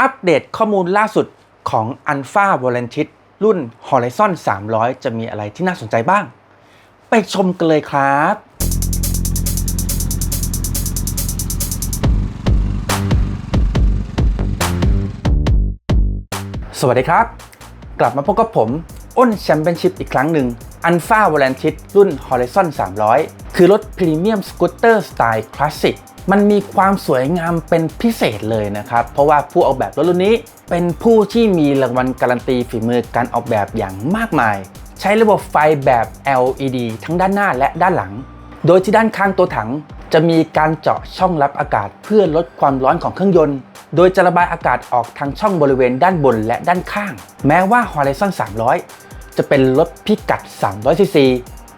อัปเดตข้อมูลล่าสุดของ Alpha v o l a n t i s รุ่น Horizon 300 จะมีอะไรที่น่าสนใจบ้าง ไปชมกันเลยครับ สวัสดีครับ กลับมาพบกับผม อ้นแชมเปี้ยนชิพอีกครั้งหนึ่ง Alpha v o l a n t i s รุ่น Horizon 300 คือรถพรีเมียมสกูตเตอร์สไตล์คลาสสิก มันมีความสวยงามเป็นพิเศษเลยนะครับ เพราะว่าผู้ออกแบบรถรุ่นนี้ เป็นผู้ที่มีรางวัลการันตีฝีมือการออกแบบอย่างมากมาย ใช้ระบบไฟแบบ LED ทั้งด้านหน้าและด้านหลัง โดยที่ด้านข้างตัวถัง จะมีการเจาะช่องรับอากาศเพื่อลดความร้อนของเครื่องยนต์ โดยจะระบายอากาศออกทางช่องบริเวณด้านบนและด้านข้าง แม้ว่า Horizon 300 จะเป็นรถพิกัด300ซีซี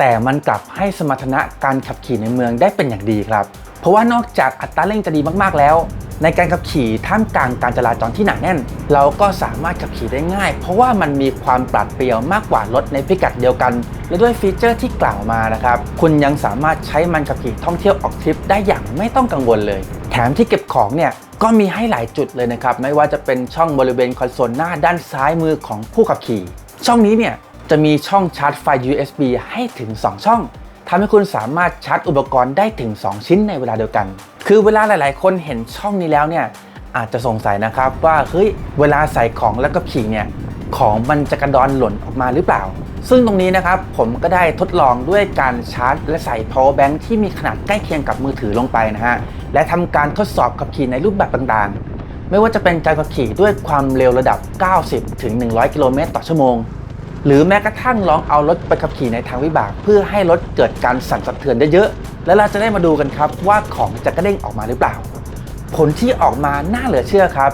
แต่มันกลับให้สมรรถนะการขับขี่ในเมืองได้เป็นอย่างดีครับ เพราะว่านอกจากอัตราเร่งจะดีมากๆแล้ว ในการขับขี่ท่ามกลางการจราจรที่หนาแน่น เราก็สามารถขับขี่ได้ง่าย เพราะว่ามันมีความปราดเปรียวมากกว่ารถในพิกัดเดียวกัน และด้วยฟีเจอร์ที่กล่าวมานะครับ คุณยังสามารถใช้มันขับขี่ท่องเที่ยวออกทริปได้อย่างไม่ต้องกังวลเลย แถมที่เก็บของเนี่ยก็มีให้หลายจุดเลยนะครับ ไม่ว่าจะเป็นช่องบริเวณคอนโซลหน้าด้านซ้ายมือของผู้ขับขี่ ช่องนี้เนี่ย จะมีช่องชาร์จไฟ USB ให้ถึง 2 ช่องทำให้คุณสามารถชาร์จอุปกรณ์ได้ถึง 2 ชิ้นในเวลาเดียวกัน คือเวลาหลาย ๆ คนเห็นช่องนี้แล้วเนี่ยอาจจะสงสัยนะครับว่าเฮ้ยเวลาใส่ของแล้วก็ขี่เนี่ยของมันจะกระดอนหล่นออกมาหรือเปล่า ซึ่งตรงนี้นะครับผมก็ได้ทดลองด้วยการชาร์จ และใส่ power bank ที่มีขนาดใกล้เคียงกับมือถือลงไปนะฮะ และทำการทดสอบขับขี่ในรูปแบบต่างๆ ไม่ว่าจะเป็นการขับขี่ด้วยความเร็วระดับ 90ถึง100 กิโลเมตรต่อชั่วโมง หรือแม้กระทั่งลองเอารถไปขับขี่ในทางวิบาก เพื่อให้รถเกิดการสั่นสะเทือนได้เยอะแล้วเราจะได้มาดูกันครับว่าของจะกระเด้งออกมาหรือเปล่า ผลที่ออกมาน่าเหลือเชื่อครับ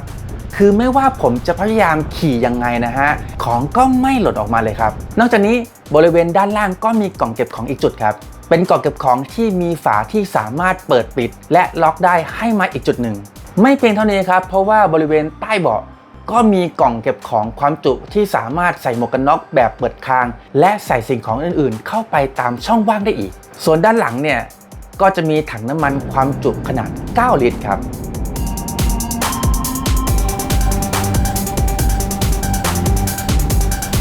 คือไม่ว่าผมจะพยายามขี่ยังไงนะฮะของก็ไม่หล่นออกมาเลยครับ นอกจากนี้บริเวณด้านล่างก็มีกล่องเก็บของอีกจุดครับเป็นกล่องเก็บของที่มีฝาที่สามารถเปิดปิด และล็อกได้ให้มาอีกจุดหนึ่ง ไม่เพียงเท่านี้ครับ เพราะว่าบริเวณใต้เบาะ ก็มีกล่องเก็บของความจุที่สามารถใส่หมวกกันน็อกแบบเปิดคาง และใส่สิ่งของอื่นๆ เข้าไปตามช่องว่างได้อีก ส่วนด้านหลังเนี่ยก็จะมีถังน้ำมันความจุขนาด 9 ลิตรครับ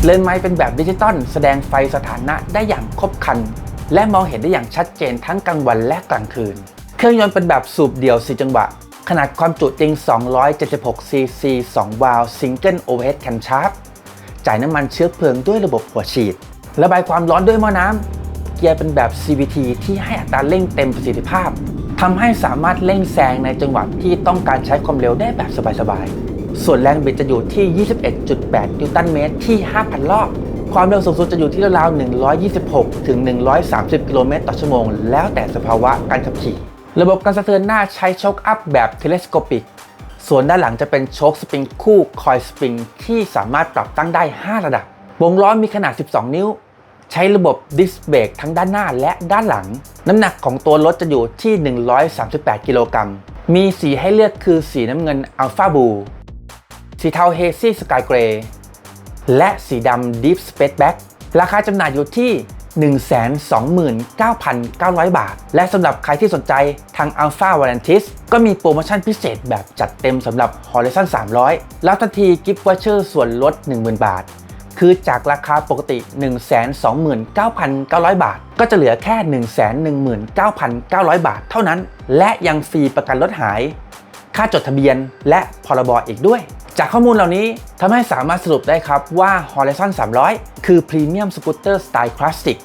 เลนส์ไม้เป็นแบบดิจิตอลแสดงไฟสถานะได้อย่างครบครัน และมองเห็นได้อย่างชัดเจนทั้งกลางวันและกลางคืน เครื่องยนต์เป็นแบบสูบเดี่ยว 4 จังหวะ ขนาดความจุจริง 276ซีซี2วาล์วซิงเกิลโอเวอร์เฮดแคมชาร์ปจ่ายน้ำมันเชื้อเพลิงด้วยระบบหัวฉีด ระบายความร้อนด้วยหม้อน้ำ เกียร์เป็นแบบ CVT ที่ให้อัตราเร่งเต็มประสิทธิภาพ ทำให้สามารถเร่งแซงในจังหวะที่ต้องการใช้ความเร็วได้แบบสบายๆ ส่วนแรงบิดจะอยู่ที่ 21.8 นิวตันเมตรที่ 5,000 รอบ ความเร็วสูงสุดจะอยู่ที่ราวๆ 126 ถึง 130 กิโลเมตรต่อชั่วโมง แล้วแต่สภาวะการขับขี่ ระบบการสะเทือนหน้าใช้โชคอัพแบบเทเลสโคปิก ส่วนด้านหลังจะเป็นโชคสปริงคู่คอยสปริงที่สามารถปรับตั้งได้ 5 ระดับ วงล้อมีขนาด 12 นิ้ว ใช้ระบบดิสเบรกทั้งด้านหน้าและด้านหลัง น้ำหนักของตัวรถจะอยู่ที่ 138 กิโลกรัม มีสีให้เลือกคือสีน้ำเงินอัลฟาบู สีเทาเฮซี่สกายเกรย์และสีดำ Deep Space Black ราคาจำหน่ายอยู่ที่ 129,900 บาท และสำหรับใครที่สนใจทาง Alpha v a l a n t i s ก็มีโปรโมชั่นพิเศษแบบจัดเต็มสำหรับ Horizon 300แล้วทันทีกิฟต์วอเชอร์ส่วนลด 10,000 บาท คือจากราคาปกติ 129,900 บาท ก็จะเหลือแค่ 119,900 บาทเท่านั้น และยังฟรีประกันรถหาย ค่าจดทะเบียนและพรบอีกด้วย จากข้อมูลเหล่านี้ทำให้สามารถสรุปได้ครับว่า Horizon 300 คือพรีเมียมสกูตเตอร์สไตล์คลาสสิก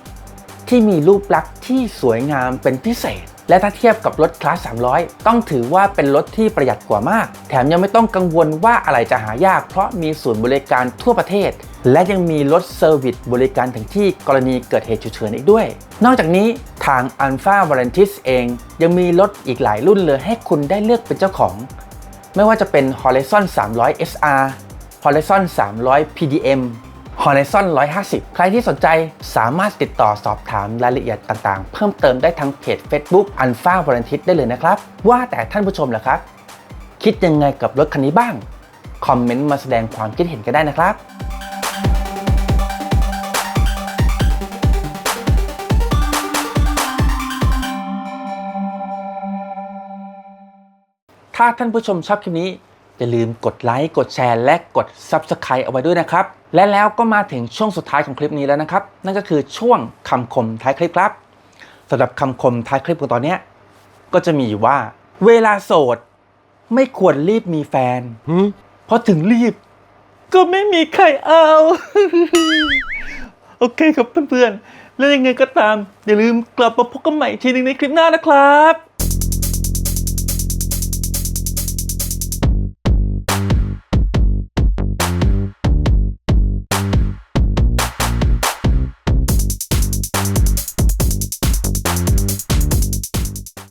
ที่มีรูปลักษณ์ที่สวยงามเป็นพิเศษ และถ้าเทียบกับรถคลาส 300 ต้องถือว่าเป็นรถที่ประหยัดกว่ามาก แถมยังไม่ต้องกังวลว่าอะไรจะหายาก เพราะมีศูนย์บริการทั่วประเทศ และยังมีรถเซอร์วิสบริการถึงที่กรณีเกิดเหตุฉุกเฉินอีกด้วย นอกจากนี้ทาง Alpha v a l a n t i s เอง ยังมีรถอีกหลายรุ่นเลยให้คุณได้เลือกเป็นเจ้าของ ไม่ว่าจะเป็น Horizon 300 SR Horizon 300 PDM Horizon 150 ใครที่สนใจสามารถติดต่อสอบถามรายละเอียดต่างๆ เพิ่มเติมได้ทางเพจ Facebook Alpha v a l a n t i s ได้เลยนะครับ ว่าแต่ท่านผู้ชมล่ะครับ คิดยังไงกับรถคันนี้บ้าง คอมเมนต์มาแสดงความคิดเห็นกันได้นะครับ ถ้าท่านผู้ชมชอบคลิปนี้ อย่าลืมกดไลค์กดแชร์ และกด Subscribe เอาไว้ด้วยนะครับ และแล้วก็มาถึงช่วงสุดท้ายของคลิปนี้แล้วนะครับ นั่นก็คือช่วงคำคมท้ายคลิปครับสำหรับคำคมท้ายคลิปของตอนนี้ก็จะมีอยู่ว่า เวลาโสด ไม่ควรรีบมีแฟนเพราะถึงรีบ ก็ไม่มีใครเอา โอเคครับเพื่อนๆ แล้วยังไงก็ตาม อย่าลืมกลับมาพบกันใหม่ทีหนึงในคลิปหน้านะครับ